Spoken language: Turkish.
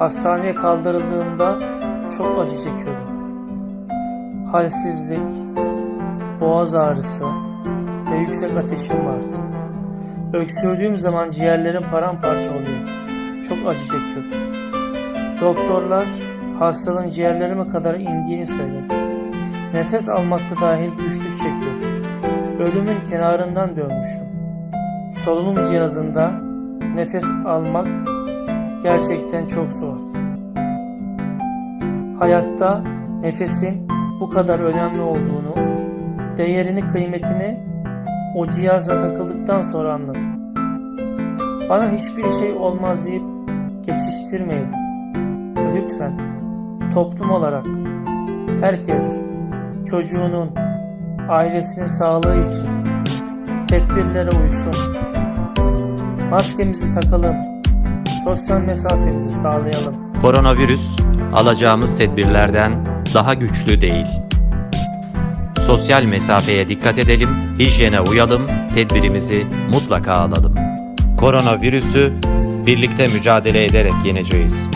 Hastaneye kaldırıldığımda çok acı çekiyordum. Halsizlik, boğaz ağrısı ve yüksek ateşim vardı. Öksürdüğüm zaman ciğerlerim paramparça oluyor. Çok acı çekiyordum. Doktorlar hastalığın ciğerlerime kadar indiğini söyledi. Nefes almakta dahil güçlük çekiyordum. Ölümün kenarından dönmüşüm. Solunum cihazında nefes almak gerçekten çok zordu. Hayatta nefesin bu kadar önemli olduğunu, değerini, kıymetini o cihaza takıldıktan sonra anladım. Bana hiçbir şey olmaz deyip geçiştirmeyelim. Lütfen toplum olarak herkes çocuğunun, ailesinin sağlığı için tedbirlere uysun. Maskemizi takalım. Sosyal mesafemizi sağlayalım. Koronavirüs alacağımız tedbirlerden daha güçlü değil. Sosyal mesafeye dikkat edelim, hijyene uyalım, tedbirimizi mutlaka alalım. Koronavirüsü birlikte mücadele ederek yeneceğiz.